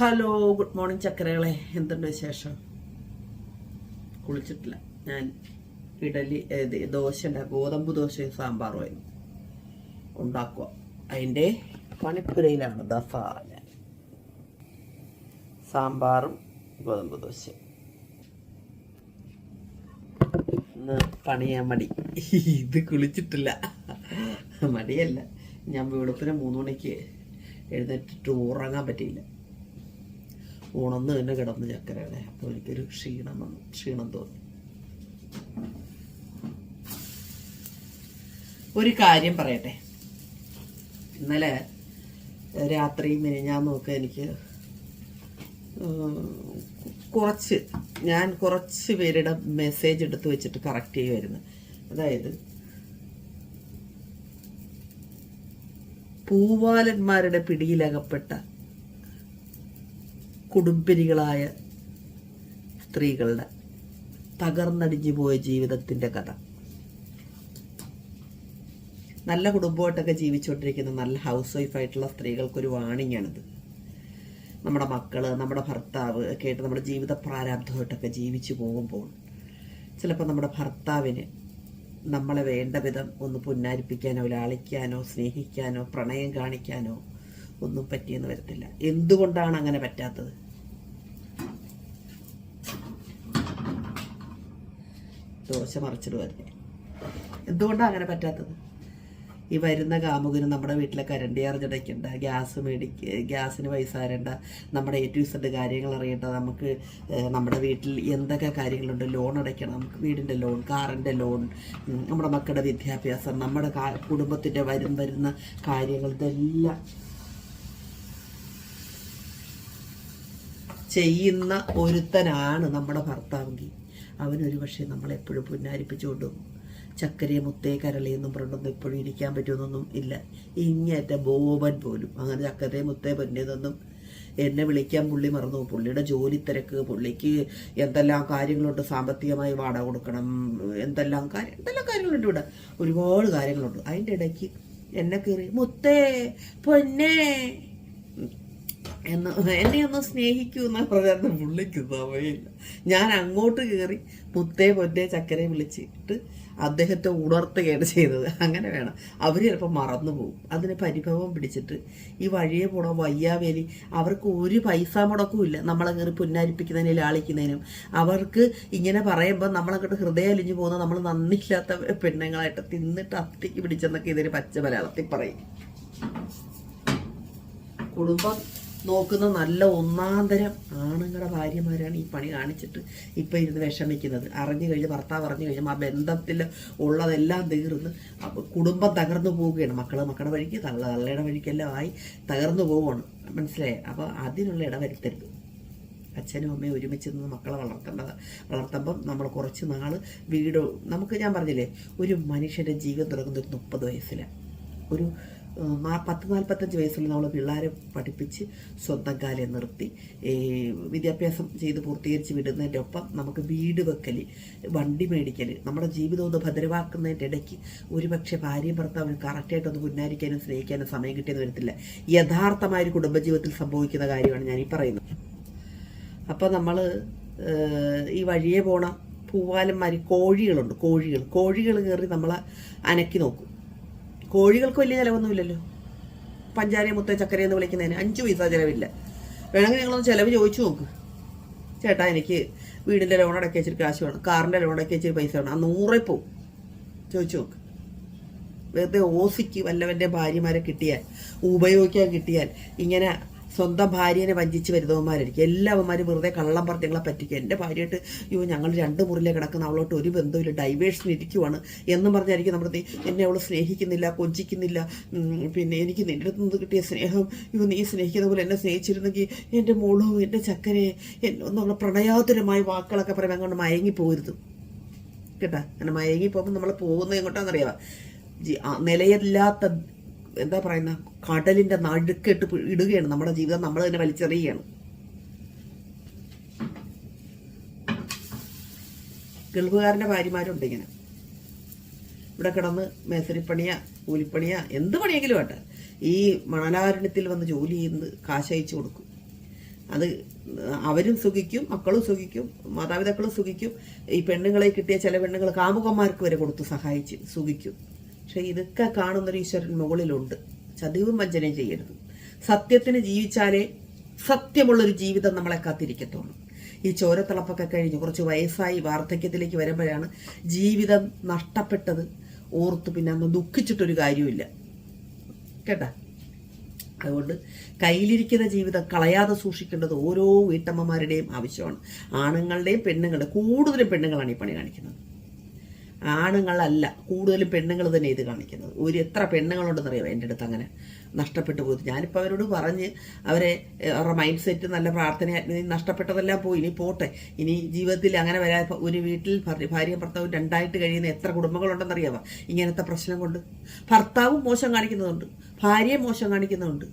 Hello good morning ചക്കരകളെ. എന്തുണ്ട് വിശേഷം? കുളിച്ചിട്ടില്ല. ഞാൻ ഇഡലി ദോശ ഉണ്ടാക്കുക ഗോതമ്പ് ദോശയും സാമ്പാറുമായിരുന്നു ഉണ്ടാക്കുക. അതിന്റെ പണിപ്പുരയിലാണ്. ഞാൻ. സാമ്പാറും ഗോതമ്പ് ദോശ ഇന്ന് പണിയാൻ മടി. ഇത് കുളിച്ചിട്ടില്ല. മടിയല്ല. ഞാൻ വെളുപ്പിന് മൂന്ന് മണിക്ക് എഴുന്നേറ്റിട്ട് ഉറങ്ങാൻ പറ്റിയില്ല. ഉണന്ന് തന്നെ കിടന്ന് ചക്കരയുടെ അപ്പോൾ എനിക്കൊരു ക്ഷീണം വന്നു. ക്ഷീണം തോന്നി. ഒരു കാര്യം പറയട്ടെ. ഇന്നലെ രാത്രി ഞാൻ നോക്കുക എനിക്ക് കുറച്ച് ഞാൻ കുറച്ച് പേരുടെ മെസ്സേജ് എടുത്ത് വെച്ചിട്ട് കറക്റ്റ് ചെയ്യുമായിരുന്നു അതായത് പൂവാലന്മാരുടെ പിടിയിലകപ്പെട്ട കുടുംബിനികളായ സ്ത്രീകളുടെ തകർന്നടിഞ്ഞു പോയ ജീവിതത്തിന്റെ കഥ. നല്ല കുടുംബമായിട്ടൊക്കെ ജീവിച്ചുകൊണ്ടിരിക്കുന്ന നല്ല ഹൗസ് വൈഫായിട്ടുള്ള സ്ത്രീകൾക്കൊരു വാണിംഗ് ആണിത് നമ്മുടെ മക്കൾ നമ്മുടെ ഭർത്താവ് ഒക്കെ ആയിട്ട് നമ്മുടെ ജീവിത പ്രാരാബ്ധമായിട്ടൊക്കെ ജീവിച്ചു പോകുമ്പോൾ ചിലപ്പോൾ നമ്മുടെ ഭർത്താവിന് നമ്മളെ വേണ്ട വിധം ഒന്ന് പുന്നാരിപ്പിക്കാനോ ലാളിക്കാനോ സ്നേഹിക്കാനോ പ്രണയം കാണിക്കാനോ ഒന്നും പറ്റിയെന്ന് വരത്തില്ല. എന്തുകൊണ്ടാണ് അങ്ങനെ പറ്റാത്തത്? ദോശ മറിച്ചിടുവല്ലേ എന്തുകൊണ്ടാണ് അങ്ങനെ പറ്റാത്തത്? ഈ വരുന്ന കാമുകന് നമ്മുടെ വീട്ടിലെ കരണ്ട് ചാർജ് അടയ്ക്കണ്ട ഗ്യാസ് മേടിക്ക ഗ്യാസിന് പൈസ തരേണ്ട നമ്മുടെ എ ടു സെഡ് കാര്യങ്ങൾ അറിയേണ്ട നമുക്ക് നമ്മുടെ വീട്ടിൽ എന്തൊക്കെ കാര്യങ്ങളുണ്ട്? ലോൺ അടയ്ക്കണം നമുക്ക് വീടിന്റെ ലോൺ കാറിന്റെ ലോൺ നമ്മുടെ മക്കളുടെ വിദ്യാഭ്യാസം നമ്മുടെ കുടുംബത്തിന്റെ വരും വരുന്ന കാര്യങ്ങൾ ഇതെല്ലാം ചെയ്യുന്ന ഒരുത്തനാണ് നമ്മുടെ ഭർത്താവെങ്കിൽ അവനൊരു പക്ഷേ നമ്മളെപ്പോഴും പുന്നാരിപ്പിച്ചുകൊണ്ടും ചക്കരയെ മുത്തേ കരളിയെന്നും പറഞ്ഞൊന്നും എപ്പോഴും ഇരിക്കാൻ പറ്റുമെന്നൊന്നും ഇല്ല. ഇങ്ങേറ്റ ബോബൻ പോലും അങ്ങനെ ചക്കരയെ മുത്തേ പൊന്നിയതൊന്നും എന്നെ വിളിക്കാൻ പുള്ളി മറന്നു. പുള്ളിയുടെ ജോലി തിരക്ക് പുള്ളിക്ക് എന്തെല്ലാം കാര്യങ്ങളുണ്ട് സാമ്പത്തികമായി വാടക കൊടുക്കണം എന്തെല്ലാം കാര്യം എന്തെല്ലാം കാര്യങ്ങളുണ്ട് ഇവിടെ? ഒരുപാട് കാര്യങ്ങളുണ്ട്. അതിന്റെ ഇടയ്ക്ക് എന്നെ കയറി മുത്തേ പൊന്നേ! എന്ന് എന്നെ ഒന്ന് സ്നേഹിക്കൂ എന്നാ പറഞ്ഞാൽ പുള്ളിക്ക് സമയമില്ല ഞാൻ അങ്ങോട്ട് കയറി മുത്തേ പൊറ്റേ ചക്കരെ വിളിച്ചിട്ട് അദ്ദേഹത്തെ ഉണർത്തുകയാണ് ചെയ്തത്. അങ്ങനെ വേണം. അവർ ചിലപ്പോൾ മറന്നു പോകും. അതിന് പരിഭവം പിടിച്ചിട്ട് ഈ വഴിയെ പോണ വയ്യാവേലി അവർക്ക് ഒരു പൈസ മുടക്കുമില്ല നമ്മളെ കയറി പുന്നാരിപ്പിക്കുന്നതിനും ലാളിക്കുന്നതിനും. അവർക്ക് ഇങ്ങനെ പറയുമ്പോൾ നമ്മളങ്ങോട്ട് ഹൃദയം അലിഞ്ഞു പോകുന്ന നമ്മൾ നന്ദിയില്ലാത്ത പെണ്ണുങ്ങളായിട്ട് തിന്നിട്ട് അത്തിക്ക് പിടിച്ചെന്നൊക്കെ ഇതിന് പച്ച മലയാളത്തിൽ പറയും. കുടുംബം നോക്കുന്ന നല്ല ഒന്നാന്തരം ആണുങ്ങളുടെ ഭാര്യമാരാണ് ഈ പണി കാണിച്ചിട്ട് ഇപ്പം ഇരുന്ന് വിഷമിക്കുന്നത്. അറിഞ്ഞു കഴിഞ്ഞ് ഭർത്താവ് അറിഞ്ഞു കഴിഞ്ഞാൽ ആ ബന്ധത്തിൽ ഉള്ളതെല്ലാം തീർന്ന് കുടുംബം തകർന്നു പോവുകയാണ്. മക്കൾ മക്കളുടെ വഴിക്ക് തള്ള തള്ളയുടെ വഴിക്കെല്ലാം ആയി തകർന്നു പോവുകയാണ്. മനസ്സിലായേ? അപ്പോൾ അതിനുള്ള ഇടവരുത്തരുത് അച്ഛനും അമ്മയും ഒരുമിച്ച് നിന്ന് മക്കളെ വളർത്തേണ്ടത്. വളർത്തുമ്പം നമ്മൾ കുറച്ച് നാൾ വീട് നമുക്ക് ഞാൻ പറഞ്ഞില്ലേ ഒരു മനുഷ്യന്റെ ജീവിതം തുടങ്ങുന്നത് ഒരു മുപ്പത് വയസ്സിലാണ് ഒരു പത്ത് നാൽപ്പത്തഞ്ച് വയസ്സിൽ നമ്മൾ പിള്ളേരെ പഠിപ്പിച്ച് സ്വന്തം കാലം നിർത്തി വിദ്യാഭ്യാസം ചെയ്ത് പൂർത്തീകരിച്ച് വിടുന്നതിന്റെ ഒപ്പം നമുക്ക് വീട് വെക്കൽ വണ്ടി മേടിക്കൽ നമ്മുടെ ജീവിതം ഒന്ന് ഭദ്രമാക്കുന്നതിന്റെ ഇടയ്ക്ക് ഒരുപക്ഷെ ഭാര്യയും ഭർത്താവിന് കറക്റ്റായിട്ടൊന്ന് പുന്നാരിക്കാനും സ്നേഹിക്കാനും സമയം കിട്ടിയെന്ന് വരത്തില്ല. യഥാർത്ഥമായ ഒരു കുടുംബജീവിതത്തിൽ സംഭവിക്കുന്ന കാര്യമാണ് ഞാൻ ഈ പറയുന്നത്. അപ്പോൾ നമ്മൾ ഈ വഴിയെ പോണ. പൂവാലന്മാർ കോഴികളുണ്ട് കോഴികൾ. കോഴികൾ കയറി നമ്മളെ അനക്കി നോക്കും. കോഴികൾക്ക് വലിയ ചിലവൊന്നുമില്ലല്ലോ. പഞ്ചാരയും മുത്ത ചക്കര എന്ന് വിളിക്കുന്നതിന് അഞ്ച് പൈസ ചിലവില്ല. വേണമെങ്കിൽ നിങ്ങളൊന്ന് ചിലവ് ചോദിച്ചു നോക്ക്. ചേട്ടാ എനിക്ക് വീടിന്റെ ലോൺ അടക്കി വെച്ചിട്ട് കാശ് വേണം. കാറിന്റെ ലോൺ അടക്കി വെച്ചിട്ട് പൈസ വേണം. ആ നൂറേ പോവും. ചോദിച്ചു നോക്ക്. വെറുതെ ഓസിക്ക് വല്ലവന്റെ ഭാര്യമാരെ കിട്ടിയാൽ ഉപയോഗിക്കാൻ കിട്ടിയാൽ ഇങ്ങനെ സ്വന്തം ഭാര്യനെ വഞ്ചിച്ച് വരുന്നവന്മാരായിരിക്കും. എല്ലാവന്മാരും വെറുതെ കള്ളം പറഞ്ഞ് ഞങ്ങളെ പറ്റിക്കും. എന്റെ ഭാര്യയായിട്ട് അയ്യോ ഞങ്ങൾ രണ്ട് മുറിയിലെ കിടക്കുന്ന അവളോട്ട് ഒരു ബന്ധമില്ല ഡൈവേഴ്സിന് ഇരിക്കുവാണ്. എന്നും പറഞ്ഞായിരിക്കും നമ്മുടെ എന്നെ അവൾ സ്നേഹിക്കുന്നില്ല കൊഞ്ചിക്കുന്നില്ല. പിന്നെ എനിക്ക് നിന്റെ അടുത്ത് നിന്ന് കിട്ടിയ സ്നേഹം ഇവ നീ സ്നേഹിക്കുന്ന പോലെ എന്നെ സ്നേഹിച്ചിരുന്നെങ്കിൽ എന്റെ മോളോ എന്റെ ചക്കരെ എന്നുള്ള പ്രണയാതുരമായ വാക്കുകളൊക്കെ പറയുമ്പോൾ അങ്ങോട്ട് മയങ്ങി പോരുത്. കേട്ടാ? അങ്ങനെ മയങ്ങി പോകുമ്പോൾ നമ്മൾ പോകുന്നത് എങ്ങോട്ടാണെന്നറിയാം നിലയില്ലാത്ത എന്താ പറയുന്ന കടലിന്റെ നടുക്കിട്ട് ഇടുകയാണ്. നമ്മുടെ ജീവിതം നമ്മൾ തന്നെ വലിച്ചെറിയുകയാണ്. ഗൾഫുകാരന്റെ ഭാര്യമാരുണ്ട് ഇങ്ങനെ. ഇവിടെ കിടന്ന് മേസരിപ്പണിയാ കൂലിപ്പണിയാ എന്ത് പണിയെങ്കിലും ആട്ടെ ഈ മണലാരണ്യത്തിൽ വന്ന് ജോലി ചെയ്യുന്നത് കാശ് അയച്ചു കൊടുക്കും. അത് അവരും സുഖിക്കും മക്കളും സുഖിക്കും മാതാപിതാക്കളും സുഖിക്കും. ഈ പെണ്ണുങ്ങളെ കിട്ടിയ ചില പെണ്ണുങ്ങൾ കാമുകന്മാർക്ക് വരെ കൊടുത്ത് സഹായിച്ച് സുഖിക്കും. പക്ഷെ ഇതൊക്കെ കാണുന്നൊരു ഈശ്വരൻ മുകളിലുണ്ട്. ചതിവും വഞ്ചനയും ചെയ്യരുത്. സത്യത്തിന് ജീവിച്ചാലേ സത്യമുള്ളൊരു ജീവിതം നമ്മളെ കാത്തിരിക്കത്തുള്ളൂ. ഈ ചോരത്തിളപ്പൊക്കെ കഴിഞ്ഞ് കുറച്ച് വയസ്സായി വാർദ്ധക്യത്തിലേക്ക് വരുമ്പോഴാണ് ജീവിതം നഷ്ടപ്പെട്ടത് ഓർത്ത് പിന്നെ അന്ന് ദുഃഖിച്ചിട്ടൊരു കാര്യമില്ല കേട്ടാ? അതുകൊണ്ട് കയ്യിലിരിക്കുന്ന ജീവിതം കളയാതെ സൂക്ഷിക്കേണ്ടത് ഓരോ വീട്ടമ്മമാരുടെയും ആവശ്യമാണ്. ആണുങ്ങളുടെയും പെണ്ണുങ്ങളുടെ കൂടുതലും പെണ്ണുങ്ങളാണ് ഈ പണി കാണിക്കുന്നത്. ആണുങ്ങളല്ല കൂടുതലും പെണ്ണുങ്ങൾ തന്നെ ഇത് കാണിക്കുന്നത്. ഒരു എത്ര പെണ്ണുങ്ങളുണ്ടെന്നറിയാം എന്റെ അടുത്ത് അങ്ങനെ നഷ്ടപ്പെട്ടു പോയത്. ഞാനിപ്പോൾ അവരോട് പറഞ്ഞ് അവരെ അവരുടെ മൈൻഡ് സെറ്റ് നല്ല പ്രാർത്ഥന നഷ്ടപ്പെട്ടതെല്ലാം പോയി ഇനി പോട്ടെ. ഇനി ജീവിതത്തിൽ അങ്ങനെ വരാ ഒരു വീട്ടിൽ ഭാര്യ ഭർത്താവും രണ്ടായിട്ട് കഴിയുന്ന എത്ര കുടുംബങ്ങളുണ്ടെന്നറിയാമോ ഇങ്ങനത്തെ പ്രശ്നം കൊണ്ട്. ഭർത്താവും മോശം കാണിക്കുന്നതുണ്ട്. ഭാര്യയും മോശം കാണിക്കുന്നുണ്ട്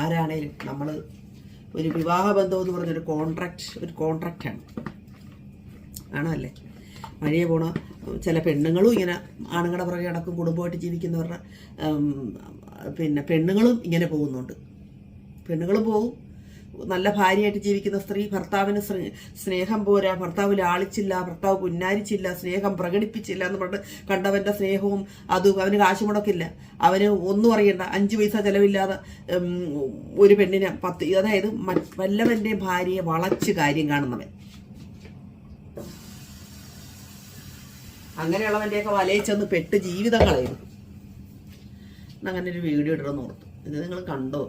ആരാണേലും നമ്മൾ ഒരു വിവാഹ ബന്ധം എന്ന് പറഞ്ഞൊരു കോൺട്രാക്ട് ഒരു കോൺട്രാക്റ്റാണ് ആണോ. അല്ലേ വഴിയെ പോണ ചില പെണ്ണുങ്ങളും ഇങ്ങനെ ആണുങ്ങളുടെ പുറകെ അടക്കം കുടുംബമായിട്ട് ജീവിക്കുന്നവരുടെ പിന്നെ പെണ്ണുങ്ങളും ഇങ്ങനെ പോകുന്നുണ്ട്. പെണ്ണുങ്ങളും പോകും നല്ല ഭാര്യയായിട്ട് ജീവിക്കുന്ന സ്ത്രീ ഭർത്താവിന് സ്നേഹം പോരാ. ഭർത്താവ് ലാളിച്ചില്ല ഭർത്താവ് പുന്നാരിച്ചില്ല സ്നേഹം പ്രകടിപ്പിച്ചില്ല എന്ന് പറഞ്ഞ് കണ്ടവന്റെ സ്നേഹവും അതും അവന് കാശ് മുടക്കില്ല അവന് ഒന്നും അറിയണ്ട. അഞ്ച് പൈസ ചെലവില്ലാതെ ഒരു പെണ്ണിനെ പത്ത് അതായത് വല്ലവന്റെ ഭാര്യയെ വളച്ച് കാര്യം കാണുന്നവൻ. അങ്ങനെയുള്ളവന്റെയൊക്കെ വലയിൽ ചെന്ന് പെട്ട് ജീവിതം കളയുന്നു അങ്ങനെ ഒരു വീഡിയോ ഇടണമെന്ന് ഓർത്തു. ഇത് നിങ്ങൾ കണ്ടോ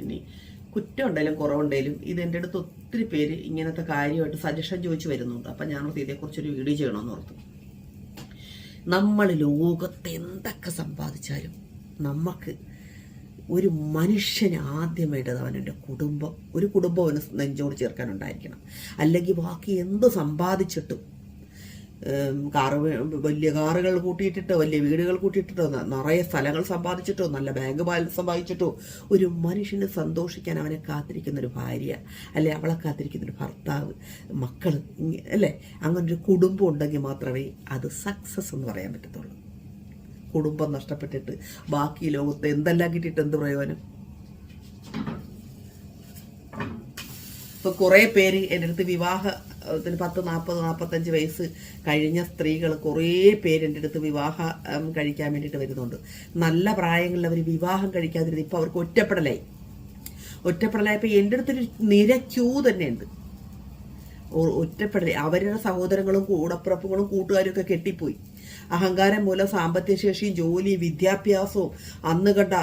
ഇനി കുറ്റം ഉണ്ടെങ്കിലും കുറവുണ്ടെങ്കിലും ഇത് എന്റെ അടുത്ത് ഒത്തിരി പേര് ഇങ്ങനത്തെ കാര്യമായിട്ട് സജഷൻ ചോദിച്ചു വരുന്നുണ്ട്. അപ്പം ഞാൻ ഓർത്ത് ഇതേക്കുറിച്ചൊരു വീഡിയോ ചെയ്യണമെന്ന് ഓർത്തു. നമ്മൾ ലോകത്ത് എന്തൊക്കെ സമ്പാദിച്ചാലും നമുക്ക് ഒരു മനുഷ്യന് ആദ്യം വേണ്ടത് അവനെന്റെ കുടുംബം ഒരു കുടുംബം അവന് നെഞ്ചോട് ചേർക്കാനുണ്ടായിരിക്കണം. അല്ലെങ്കിൽ ബാക്കി എന്ത് സമ്പാദിച്ചിട്ടും കാറ് വലിയ കാറുകൾ കൂട്ടിയിട്ടിട്ടോ വലിയ വീടുകൾ കൂട്ടിയിട്ടിട്ടോ നിറയെ സ്ഥലങ്ങൾ സമ്പാദിച്ചിട്ടോ നല്ല ബാങ്ക് ബാലൻസ് സമ്പാദിച്ചിട്ടോ ഒരു മനുഷ്യനെ സന്തോഷിക്കാൻ അവനെ കാത്തിരിക്കുന്നൊരു ഭാര്യ അല്ലെ അവളെ കാത്തിരിക്കുന്നൊരു ഭർത്താവ് മക്കൾ അല്ലേ? അങ്ങനെ ഒരു കുടുംബം ഉണ്ടെങ്കിൽ മാത്രമേ അത് സക്സസ് എന്ന് പറയാൻ പറ്റത്തുള്ളൂ. കുടുംബം നഷ്ടപ്പെട്ടിട്ട് ബാക്കി ലോകത്ത് എന്തെല്ലാം കിട്ടിയിട്ട് എന്ത് പ്രയോജനം? ഇപ്പൊ കുറേ പേര് എന്റെ അടുത്ത് വിവാഹത്തിന് പത്ത് നാൽപ്പത് നാൽപ്പത്തഞ്ച് വയസ്സ് കഴിഞ്ഞ സ്ത്രീകൾ കുറേ പേര് എന്റെ അടുത്ത് വിവാഹം കഴിക്കാൻ വേണ്ടിയിട്ട് വരുന്നുണ്ട്. നല്ല പ്രായങ്ങളിൽ അവർ വിവാഹം കഴിക്കാതിരുന്ന് ഇപ്പോൾ അവർക്ക് ഒറ്റപ്പെടലായി. ഒറ്റപ്പെടലായപ്പോൾ എന്റെ അടുത്തൊരു നിര ക്യൂ തന്നെയുണ്ട്. ഒറ്റപ്പെടലായി അവരുടെ സഹോദരങ്ങളും കൂടപ്പുറപ്പുകളും കൂട്ടുകാരും ഒക്കെ കെട്ടിപ്പോയി. അഹങ്കാരം മൂലം സാമ്പത്തിക ശേഷിയും ജോലിയും വിദ്യാഭ്യാസവും അന്ന് കണ്ട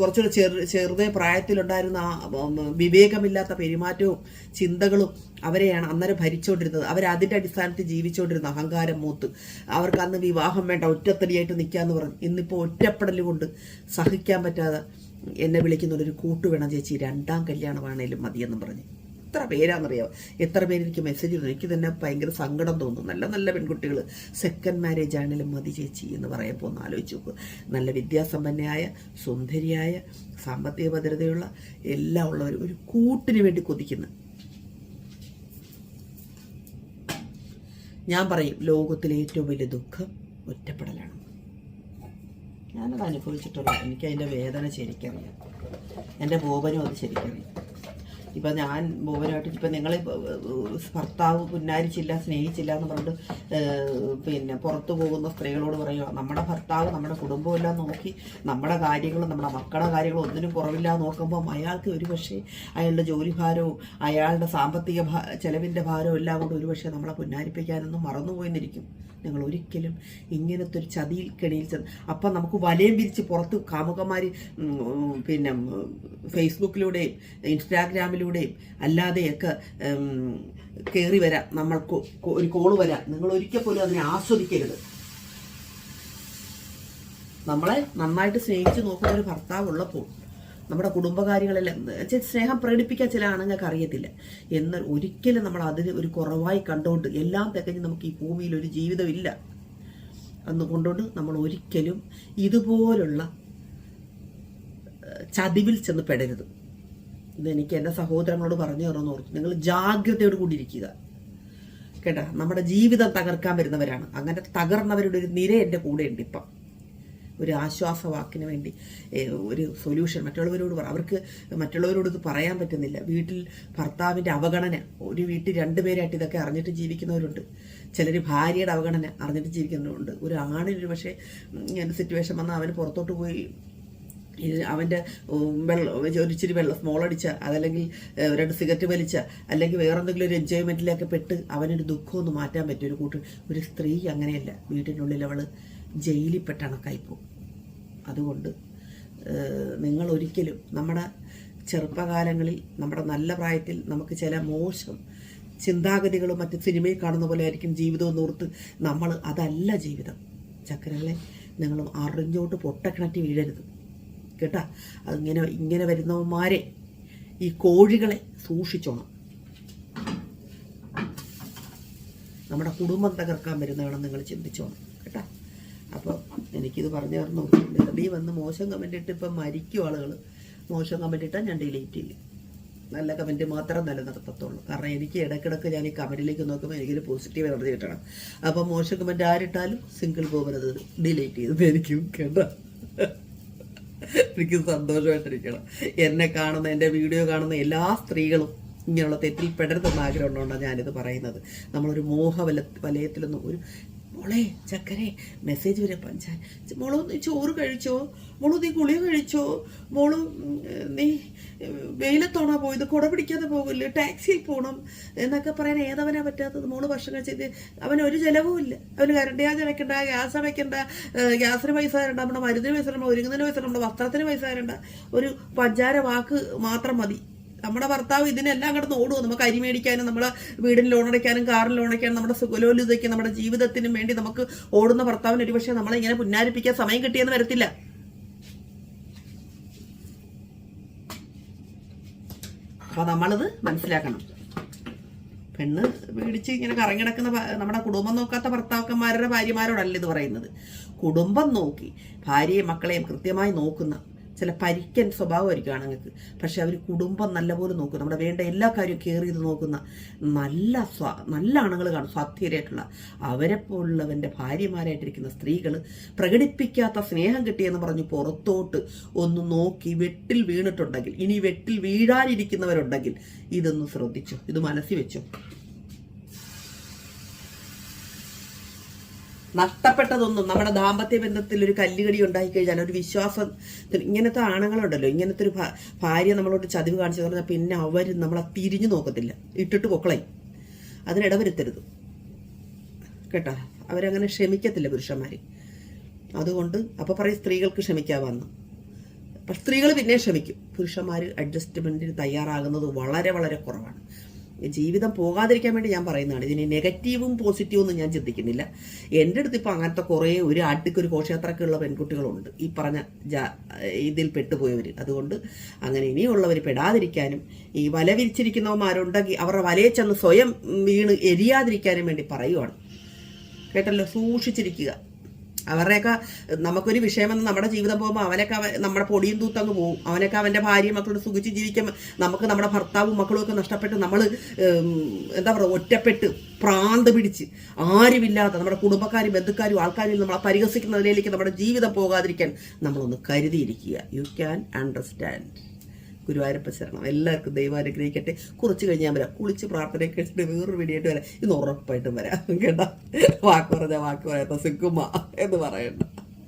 കുറച്ചുകൂടെ ചെറു ചെറുതേ പ്രായത്തിലുണ്ടായിരുന്ന വിവേകമില്ലാത്ത പെരുമാറ്റവും ചിന്തകളും അവരെയാണ് അന്നേരം ഭരിച്ചുകൊണ്ടിരുന്നത് അവരതിന്റെ അടിസ്ഥാനത്തിൽ ജീവിച്ചുകൊണ്ടിരുന്ന അഹങ്കാരം മൂത്ത്. അവർക്ക് അന്ന് വിവാഹം വേണ്ട ഒറ്റത്തടിയായിട്ട് നിൽക്കാമെന്ന് പറഞ്ഞു. ഇന്നിപ്പോൾ ഒറ്റപ്പെടൽ കൊണ്ട് സഹിക്കാൻ പറ്റാതെ എന്നെ വിളിക്കുന്നൊരു കൂട്ടു വേണം ചേച്ചി. രണ്ടാം കല്യാണമാണേലും മതിയെന്നും പറഞ്ഞ്. എത്ര പേരാണെന്നറിയാം? എത്ര പേര് എനിക്ക് മെസ്സേജ് ഇടുന്നു? എനിക്ക് തന്നെ ഭയങ്കര സങ്കടം തോന്നുന്നു നല്ല നല്ല പെൺകുട്ടികൾ സെക്കൻഡ് മാരേജ് ആണെങ്കിലും മതി ചേച്ചി എന്ന് പറയുമ്പോൾ ഒന്ന് ആലോചിച്ച് നോക്കുക നല്ല വിദ്യാസമ്പന്നയായ സുന്ദരിയായ സാമ്പത്തിക ഭദ്രതയുള്ള എല്ലാം ഉള്ളവർ ഒരു കൂട്ടിന് വേണ്ടി കൊതിക്കുന്നു. ഞാൻ പറയും ലോകത്തിലെ ഏറ്റവും വലിയ ദുഃഖം ഒറ്റപ്പെടലാണ്. ഞാനത് അനുഭവിച്ചിട്ടുള്ള. എനിക്കതിന്റെ വേദന ശരിക്കറിയാം. എന്റെ ബോബനും അത് ശരിക്കറിയാം. ഇപ്പം ഞാൻ ബോബനുമായിട്ട് ഇപ്പം നിങ്ങൾ ഭർത്താവ് പുന്നാരിച്ചില്ല സ്നേഹിച്ചില്ല എന്ന് പറഞ്ഞിട്ട് പിന്നെ പുറത്തു പോകുന്ന സ്ത്രീകളോട് പറയുക നമ്മുടെ ഭർത്താവ് നമ്മുടെ കുടുംബമെല്ലാം നോക്കി നമ്മുടെ കാര്യങ്ങളും നമ്മുടെ മക്കളുടെ കാര്യങ്ങളും ഒന്നിനും കുറവില്ലാതെ നോക്കുമ്പം അയാൾക്ക് ഒരു പക്ഷേ അയാളുടെ ജോലി ഭാരവും അയാളുടെ സാമ്പത്തിക ചെലവിന്റെ ഭാരവും എല്ലാം കൂടെ ഒരു പക്ഷേ നമ്മളെ പുന്നാരിപ്പിക്കാനൊന്നും മറന്നുപോയെന്നിരിക്കും. നിങ്ങൾ ഒരിക്കലും ഇങ്ങനത്തെ ഒരു ചതിയിൽ കെണിയിൽ ചെന്ന് അപ്പം നമുക്ക് വലയം പിരിച്ച് പുറത്ത് കാമുകന്മാർ പിന്നെ ഫേസ്ബുക്കിലൂടെയും ഫേസ്ബുക്കിലൂടെയും ഇൻസ്റ്റാഗ്രാമിലൂടെയും അല്ലാതെയൊക്കെ കയറി വരാം നമ്മൾക്ക് ഒരു കോൾ വരാം നിങ്ങൾ ഒരിക്കൽ പോലും അതിനെ ആസ്വദിക്കരുത്. നമ്മളെ നന്നായിട്ട് സ്നേഹിച്ച് നോക്കുന്ന ഒരു ഭർത്താവ് ഉള്ളപ്പോൾ നമ്മുടെ കുടുംബകാര്യങ്ങളെല്ലാം സ്നേഹം പ്രകടിപ്പിക്കാൻ ചില ആണുങ്ങൾക്ക് അറിയത്തില്ല. എന്നാൽ ഒരിക്കലും നമ്മൾ അതിന് ഒരു കുറവായി കണ്ടുകൊണ്ട് എല്ലാം തികഞ്ഞ് നമുക്ക് ഈ ഭൂമിയിൽ ഒരു ജീവിതമില്ല എന്ന് കൊണ്ടുകൊണ്ട് നമ്മൾ ഒരിക്കലും ഇതുപോലുള്ള ചതിവിൽ ചെന്ന് പെടരുത്. ഇതെനിക്ക് എന്റെ സഹോദരങ്ങളോട് പറഞ്ഞു തരണമെന്ന് ഓർത്തു. നിങ്ങൾ ജാഗ്രതയോട് കൂടി ഇരിക്കുക. കേട്ടാ? നമ്മുടെ ജീവിതം തകർക്കാൻ വരുന്നവരാണ്. അങ്ങനെ തകർന്നവരുടെ ഒരു നിര എന്റെ കൂടെ ഉണ്ട് ഇപ്പം. ഒരു ആശ്വാസവാക്കിന് വേണ്ടി ഒരു സൊല്യൂഷൻ. മറ്റുള്ളവരോട് പറ. അവർക്ക് മറ്റുള്ളവരോട് ഇത് പറയാൻ പറ്റുന്നില്ല. വീട്ടിൽ ഭർത്താവിന്റെ അവഗണന. ഒരു വീട്ടിൽ രണ്ടുപേരായിട്ട് ഇതൊക്കെ അറിഞ്ഞിട്ട് ജീവിക്കുന്നവരുണ്ട്. ചിലർ ഭാര്യയുടെ അവഗണന അറിഞ്ഞിട്ട് ജീവിക്കുന്നവരുണ്ട്. ഒരു ആണിനൊരു പക്ഷേ സിറ്റുവേഷൻ വന്നാൽ അവന് പുറത്തോട്ട് പോയി ഇത് അവന്റെ വെള്ളം ഒരിച്ചിരി വെള്ളം സ്മോൾ അടിച്ച അതല്ലെങ്കിൽ രണ്ട് സിഗരറ്റ് വലിച്ച അല്ലെങ്കിൽ വേറെ എന്തെങ്കിലും ഒരു എൻജോയ്മെന്റിലൊക്കെ പെട്ട് അവനൊരു ദുഃഖമൊന്നും മാറ്റാൻ പറ്റും ഒരു കൂട്ടർ ഒരു സ്ത്രീ അങ്ങനെയല്ല. വീട്ടിനുള്ളിൽ അവൾ ജയിലിൽ പെട്ടണക്കായിപ്പോവും അതുകൊണ്ട് നിങ്ങൾ ഒരിക്കലും നമ്മുടെ ചെറുപ്പകാലങ്ങളിൽ നമ്മുടെ നല്ല പ്രായത്തിൽ നമുക്ക് ചില മോശം ചിന്താഗതികളും മറ്റ് സിനിമയിൽ കാണുന്ന പോലെ ആയിരിക്കും ജീവിതം എന്നോർത്ത് നമ്മൾ അതല്ല ജീവിതം. ചക്കരകളെ നിങ്ങളും അറിഞ്ഞോട്ട് പൊട്ടക്കിണറ്റി വീഴരുത്. കേട്ടാ? അതിങ്ങനെ ഇങ്ങനെ വരുന്നവന്മാരെ ഈ കോഴികളെ സൂക്ഷിച്ചോണം. നമ്മുടെ കുടുംബം തകർക്കാൻ വരുന്നതാണെന്ന് നിങ്ങൾ ചിന്തിച്ചോണം കേട്ടാ? അപ്പോൾ എനിക്കിത് പറഞ്ഞു തന്നു വെറുതെ വന്ന് മോശം കമന്റ് ഇട്ട് ഇപ്പം മരിക്കും ആളുകൾ മോശം കമന്റ് ഇട്ടാൽ ഞാൻ ഡിലീറ്റ് ഇല്ല നല്ല കമന്റ് മാത്രം നിലനിർത്തത്തുള്ളൂ. കാരണം എനിക്ക് ഇടയ്ക്കിടയ്ക്ക് ഞാൻ ഈ കമന്റിലേക്ക് നോക്കുമ്പോൾ എനിക്കൊരു പോസിറ്റീവ് എനർജി കിട്ടണം. അപ്പോൾ മോശം കമന്റ് ആരിട്ടാലും സിംഗിൾ പോകരുത് ഡിലീറ്റ് ചെയ്തത് എനിക്കും കേട്ടോ? എനിക്ക് സന്തോഷമായിട്ടിരിക്കണം. എന്നെ കാണുന്ന എന്റെ വീഡിയോ കാണുന്ന എല്ലാ സ്ത്രീകളും ഇങ്ങനെയുള്ള തെറ്റിൽ പെടരുതെന്ന് ആഗ്രഹം ഉണ്ടോ ഞാനിത് പറയുന്നത്. നമ്മളൊരു മോഹ വല വലയത്തിലൊന്നും ഒരു മോളെ ചക്കരെ മെസ്സേജ് വരെ പഞ്ചായത്ത് മോളോ നീ ചോറ് കഴിച്ചോ? മോളോ നീ ഗുളിക കഴിച്ചോ? മോളോ നീ വെയിലത്തോണാ പോയത്? കുട പിടിക്കാതെ പോകില്ല ടാക്സിയിൽ പോകണം എന്നൊക്കെ പറയാൻ ഏതവനാ പറ്റാത്തത്? മോൾ ഭക്ഷണം കഴിച്ചത് അവന് ഒരു ചിലവും ഇല്ല. അവന് കരണ്ട് ചാർജ് അടയ്ക്കണ്ട ഗ്യാസ് അടയ്ക്കണ്ട ഗ്യാസിന് പൈസ തരണ്ട നമ്മുടെ മരുന്നിന് പൈസ തരണ്ട ഒരുങ്ങുന്നതിന് പൈസ തരണ്ട വസ്ത്രത്തിന് പൈസ തരണ്ട. ഒരു പഞ്ചാര വാക്ക് മാത്രം മതി. നമ്മുടെ ഭർത്താവ് ഇതിനെല്ലാം കിടന്ന് ഓടുമോ നമുക്ക് അരി മേടിക്കാനും നമ്മുടെ വീടിന് ലോൺ അടയ്ക്കാനും കാറിന് ലോൺ അടയ്ക്കാനും നമ്മുടെ സുഖലോലിതയ്ക്ക് നമ്മുടെ ജീവിതത്തിനും വേണ്ടി നമുക്ക് ഓടുന്ന ഭർത്താവിന് ഒരുപക്ഷെ നമ്മളെ ഇങ്ങനെ പുന്നാരിപ്പിക്കാൻ സമയം കിട്ടിയെന്ന് വരത്തില്ല. അപ്പൊ നമ്മളത് മനസ്സിലാക്കണം. പെണ്ണ് പിടിച്ച് ഇങ്ങനെ കറങ്ങി കിടക്കുന്ന നമ്മുടെ കുടുംബം നോക്കാത്ത ഭർത്താക്കന്മാരുടെ ഭാര്യമാരോടല്ല ഇത് പറയുന്നത്. കുടുംബം നോക്കി ഭാര്യയും മക്കളെയും കൃത്യമായി നോക്കുന്ന ചില പരിക്കൻ സ്വഭാവമായിരിക്കും ആണുങ്ങൾക്ക് പക്ഷെ അവർ കുടുംബം നല്ലപോലെ നോക്കും നമ്മുടെ വേണ്ട എല്ലാ കാര്യവും കെയർ ചെയ്ത് നോക്കുന്ന നല്ല സ്വ നല്ല ആണുങ്ങൾ കാണും സ്വാധീരായിട്ടുള്ള അവരെ പോലുള്ളവന്റെ ഭാര്യമാരായിട്ടിരിക്കുന്ന സ്ത്രീകൾ പ്രകടിപ്പിക്കാത്ത സ്നേഹം കിട്ടിയെന്ന് പറഞ്ഞ് പുറത്തോട്ട് ഒന്ന് നോക്കി വെട്ടിൽ വീണിട്ടുണ്ടെങ്കിൽ ഇനി വെട്ടിൽ വീഴാനിരിക്കുന്നവരുണ്ടെങ്കിൽ ഇതൊന്ന് ശ്രദ്ധിച്ചു? ഇത് മനസ്സിൽ വെച്ചു? നഷ്ടപ്പെട്ടതൊന്നും നമ്മുടെ ദാമ്പത്യ ബന്ധത്തിൽ ഒരു കല്ലുകടി ഉണ്ടായി കഴിഞ്ഞാൽ ഒരു വിശ്വാസം ഇങ്ങനത്തെ ആണുങ്ങളുണ്ടല്ലോ ഇങ്ങനത്തെ ഒരു ഭാര്യ നമ്മളോട് ചതിവ് കാണിച്ചു പറഞ്ഞാൽ പിന്നെ അവർ നമ്മളെ തിരിഞ്ഞു നോക്കത്തില്ല ഇട്ടിട്ട് കൊക്കളയും അതിനിടവരുത്തരുത്. കേട്ടോ? അവരങ്ങനെ ക്ഷമിക്കത്തില്ല പുരുഷന്മാർ അതുകൊണ്ട് അപ്പോൾ പറയും സ്ത്രീകൾക്ക് ക്ഷമിക്കാമെന്ന് പക്ഷെ സ്ത്രീകൾ പിന്നെ ക്ഷമിക്കും. പുരുഷന്മാർ അഡ്ജസ്റ്റ്മെന്റിന് തയ്യാറാകുന്നത് വളരെ വളരെ കുറവാണ്. ജീവിതം പോകാതിരിക്കാൻ വേണ്ടി ഞാൻ പറയുന്നതാണ്. ഇതിന് നെഗറ്റീവും പോസിറ്റീവും ഒന്നും ഞാൻ ചിന്തിക്കുന്നില്ല. എന്റെ അടുത്ത് ഇപ്പോൾ അങ്ങനത്തെ കുറേ ഒരു ആട്ടിക്ക് ഒരു ഘോഷയാത്രയൊക്കെ ഉള്ള പെൺകുട്ടികളുണ്ട്. ഈ പറഞ്ഞ ഇതിൽ പെട്ടുപോയവർ അതുകൊണ്ട് അങ്ങനെ ഇനിയുള്ളവർ പെടാതിരിക്കാനും ഈ വല വിരിച്ചിരിക്കുന്നവന്മാരുണ്ടെങ്കിൽ അവരുടെ വലയെ ചെന്ന് സ്വയം വീണ് എരിയാതിരിക്കാനും വേണ്ടി പറയുവാണ്. കേട്ടല്ലോ? സൂക്ഷിച്ചിരിക്കുക. അവരുടെയൊക്കെ നമുക്കൊരു വിഷയമെന്ന് നമ്മുടെ ജീവിതം പോകുമ്പോൾ അവനൊക്കെ അവൻ നമ്മുടെ പൊടിയും തൂത്തങ്ങ് പോകും അവനൊക്കെ അവന്റെ ഭാര്യയും മക്കളോട് സുഖിച്ച് ജീവിക്കാൻ നമുക്ക് നമ്മുടെ ഭർത്താവും മക്കളും ഒക്കെ നഷ്ടപ്പെട്ട് നമ്മൾ എന്താ പറയുക ഒറ്റപ്പെട്ട് പ്രാന്ത് പിടിച്ച് ആരുമില്ലാത്ത നമ്മുടെ കുടുംബക്കാരും ബന്ധുക്കാരും ആൾക്കാരും നമ്മളെ പരിഹസിക്കുന്ന നിലയിലേക്ക് നമ്മുടെ ജീവിതം പോകാതിരിക്കാൻ നമ്മളൊന്ന് കരുതിയിരിക്കുക. യു ക്യാൻ അണ്ടർസ്റ്റാൻഡ് ഗുരുവായൂരപ്പ ശരണം. എല്ലാവർക്കും ദൈവം അനുഗ്രഹിക്കട്ടെ. കുറച്ച് കഴിഞ്ഞ് ഞാൻ വരാം. കുളിച്ച് പ്രാർത്ഥന കഴിച്ചിട്ട് വേറൊരു വീഡിയോ വരാം. ഇന്ന് ഉറപ്പായിട്ടും വരാം. കേട്ടോ? വാക്ക് പറഞ്ഞ വാക്ക് പറയാത്ത സിക്കുമ്മ എന്ന് പറയണ്ട.